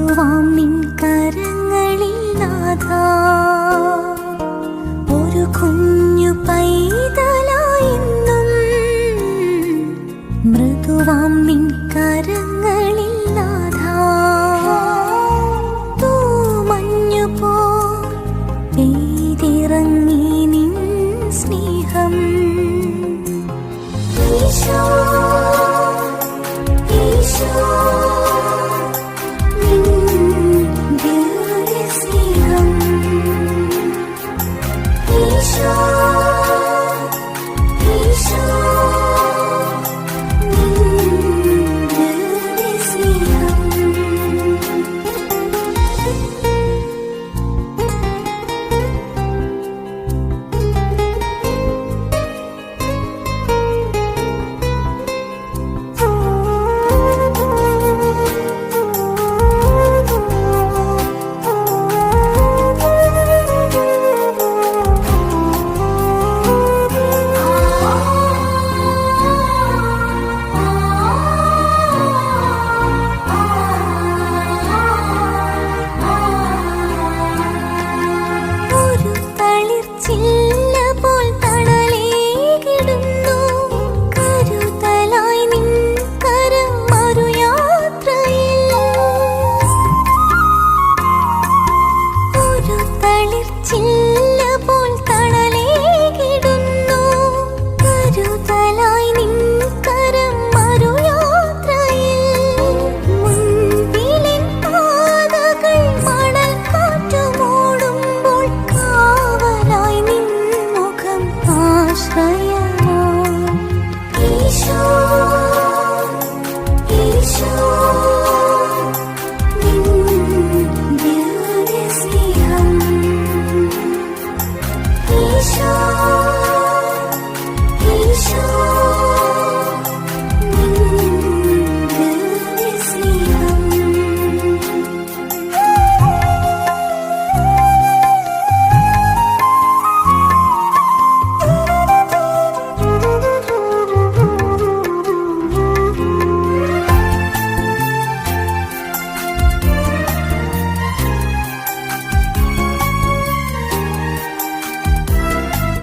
തരുവാം നിൻ കരങ്ങളിൽ ഒരു കുഞ്ഞു മൃദുവാം നിൻ കരങ്ങളിൽ നിൻ സ്നേഹം. 手